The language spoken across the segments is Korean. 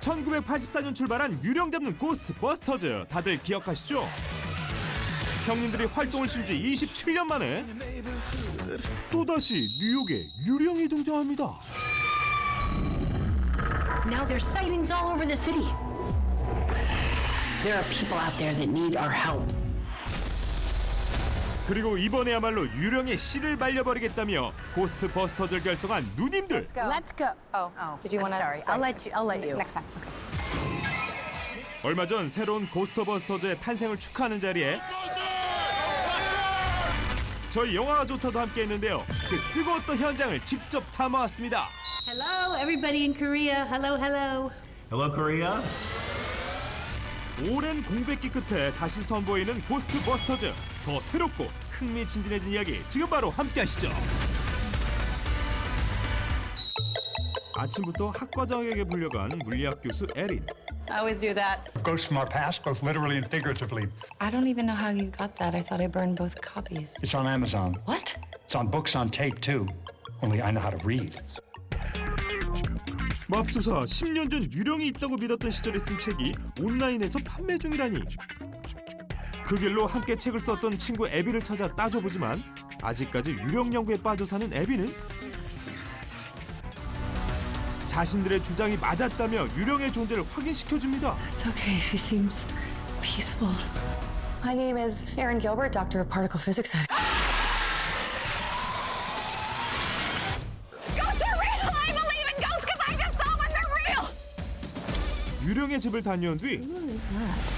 1984년 출발한 유령 잡는 고스트버스터즈 다들 기억하시죠? 형님들이 활동을 쉰 지 27년 만에 또다시 뉴욕에 유령이 등장합니다. Now there's sightings all over the city. There are people out there that need our help. 그리고 이번에야말로 유령의 씨를 말려버리겠다며 고스트 버스터즈를 결성한 누님들 Let's go. Oh, Did you I'm wanna- sorry. sorry. I'll let you. I'll let you. Next time. Okay. 얼마 전 새로운 고스트 버스터즈의 탄생을 축하하는 자리에 저희 영화가 좋다도 함께 했는데요 그 뜨거웠던 현장을 직접 담아왔습니다 Hello, everybody in Korea. Hello, hello. Hello, Korea. 오랜 공백기 끝에 다시 선보이는 고스트 버스터즈 더 새롭고 흥미진진해진 이야기 지금 바로 함께 하시죠 아침부터 학과장에게 불려간 물리학 교수 에린 I always do that. Ghosts from our past, both literally and figuratively. I don't even know how you got that. I thought I burned both copies. It's on Amazon. What? It's on books on tape, too. Only I know how to read. 맙소사 10년 전 유령이 있다고 믿었던 시절에 쓴 책이 온라인에서 판매 중이라니 그 길로 함께 책을 썼던 친구 에비를 찾아 따져보지만 아직까지 유령 연구에 빠져 사는 에비는 자신들의 주장이 맞았다며 유령의 존재를 확인시켜줍니다 It's okay. She seems peaceful. My name is Erin Gilbert, Doctor of Particle Physics at 유령의 집을 다녀온 뒤 What is that?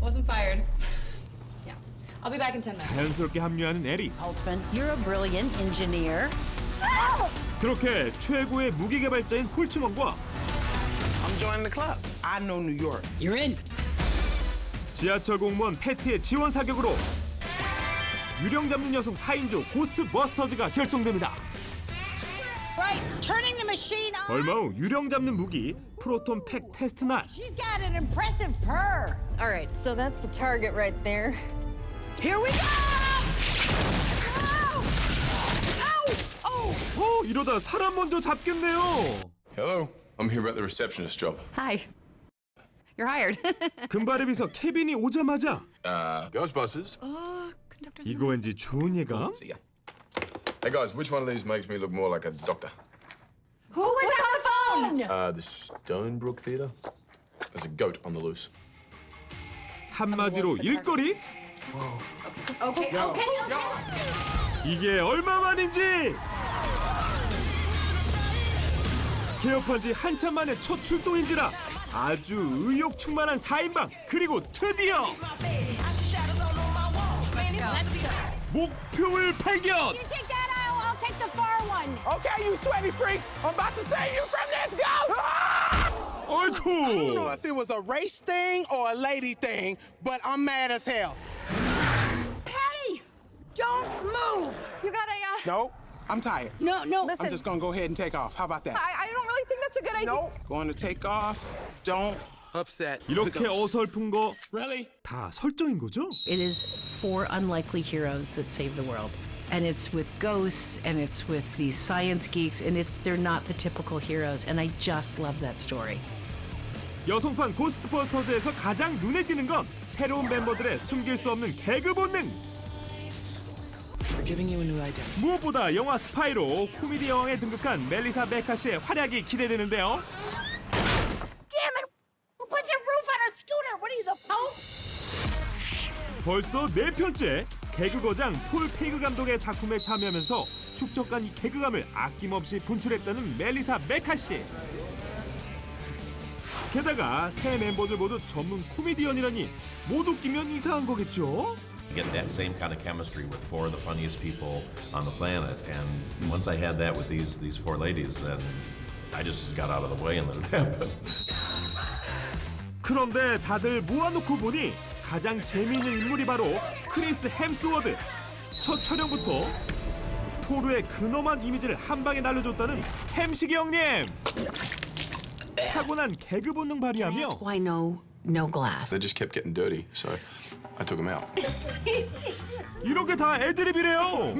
Wasn't fired. Yeah. I'll be back in 10 minutes. 자연스럽게 합류하는 에리 Altman, you're a brilliant engineer. 그렇게 최고의 무기 개발자인 홀츠먼과 I'm joining the club. I know New York. You're in. 지하철 공무원 패티의 지원 사격으로 유령 잡는 여성 4인조 고스트 버스터즈가 결성됩니다 Right, turning the machine on. 얼마 후 유령 잡는 무기 프로톤 팩 테스트 날 She's got an impressive purr. All right, so that's the target right there. Here we go! 어 이러다 사람 먼저 잡겠네요 Hello. I'm here about the receptionist job. Hi. You're hired. 금발에 비서 케빈이 오자마자 Uh, Ghostbusters. 이거 왠지 좋은 예감? See ya. Hey guys, which one of these makes me look more like a doctor? Who was on the phone? Uh, the Stonebrook Theatre. There's a goat on the loose. 한마디로 일거리? Okay, okay, okay. 이게 얼마만인지 개업한 지 한참 만에 첫 출동인지라 아주 의욕 충만한 4인방 그리고 드디어 목표를 발견 one. Okay, you sweaty freaks. I'm about to save you from this ghost. I don't know 어이쿠 if it was a race thing or a lady thing, but I'm mad as hell. Patty, don't move. you got a. Uh, No, I'm tired. No, no. I'm just gonna go ahead and take off. How about that? I, I don't really think that's a good idea. No, going to take off. Don't upset. the 이렇게 ghost. 어설픈 거 다 Really? 설정인 거죠? It is four unlikely heroes that save the world. And it's with ghosts and it's with these science geeks and it's they're not the typical heroes and I just love that story. 여성판 고스트버스터즈에서 가장 눈에 띄는 건 새로운 멤버들의 숨길 수 없는 개그 본능. 무엇보다 영화 스파이로 코미디 여왕에 등극한 멜리사 베카 씨의 활약이 기대되는데요. Damn it! Who puts a roof on a scooter? What are you, the Pope? 벌써 네 편째 개그 거장 폴 페이그 감독의 작품에 참여하면서 축적한 이 개그감을 아낌없이 분출했다는 멜리사 베카 씨. 게다가 새 멤버들 모두 전문 코미디언이라니 못 웃기면 이상한 거겠죠? Get that same kind of chemistry with four of the funniest people on the planet, and once I had that with these these four ladies, then I just got out of the way and let it happen. 그런데 다들 모아놓고 보니 가장 재미있는 인물이 바로 크리스 햄스워드. 첫 촬영부터 토르의 근엄한 이미지를 한 방에 날려줬다는 햄식이 형님. 타고난 개그 본능 발휘하며 Why no no glass? They just kept getting dirty, so I took them out. 이렇게 다 애드립이래요.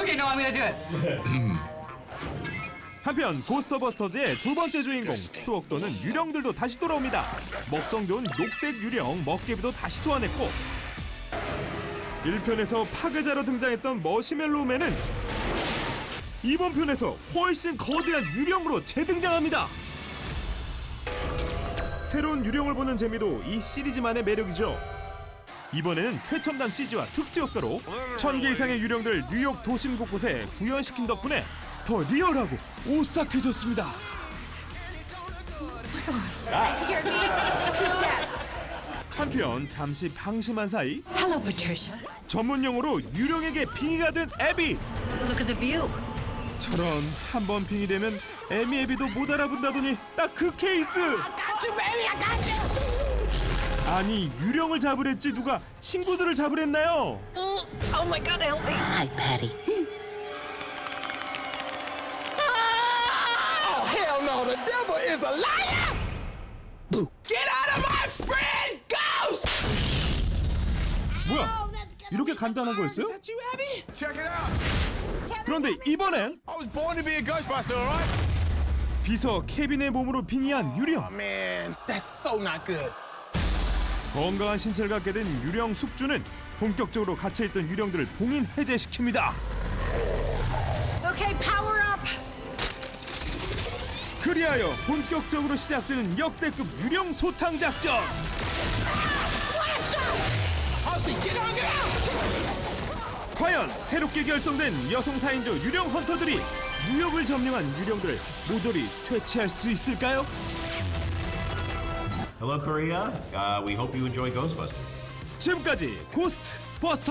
Okay, no, I'm gonna do it. 한편 고스터버스터즈의 두 번째 주인공 추억 도는 유령들도 다시 돌아옵니다. 먹성 좋은 녹색 유령 먹개비도 다시 소환했고 1편에서 파괴자로 등장했던 머시멜로우맨은 이번 편에서 훨씬 거대한 유령으로 재등장합니다. 새로운 유령을 보는 재미도 이 시리즈만의 매력이죠. 이번에는 최첨단 CG와 특수 효과로 천 개 이상의 유령들 뉴욕 도심 곳곳에 구현시킨 덕분에 더 리얼하고 오싹해졌습니다. 한편 잠시 방심한 사이 Hello, Patricia. 전문 용어로 유령에게 빙의가 된 애비. Look at the view. 저런 한 번 빙의 되면 애미 애비도 못 알아본다더니 딱 그 케이스. Got you, baby. I got you. 아니 유령을 잡으랬지 누가 친구들을 잡으랬나요? Oh my God, help me. Hi, Patty. Oh, hell no. The devil is a liar. Get out of my friend! 뭐야? 이렇게 간단한 거였어요? That you, Abby? Check it out. 그런데 이번엔 I was born to be a Ghostbuster, all right? 비서 케빈의 몸으로 빙의한 유령. Man, that's so not good. 건강한 신체를 갖게 된 유령 숙주는 본격적으로 갇혀있던 유령들을 봉인 해제시킵니다. Okay, power up. 그리하여 본격적으로 시작되는 역대급 유령 소탕 작전. 과연 새롭게 결성된 여성 4인조 유령 헌터들이 무역을 점령한 유령들을 모조리 퇴치할 수 있을까요? Hello, Korea. Uh, we hope you enjoy Ghostbusters. 지금까지 고스트 버스터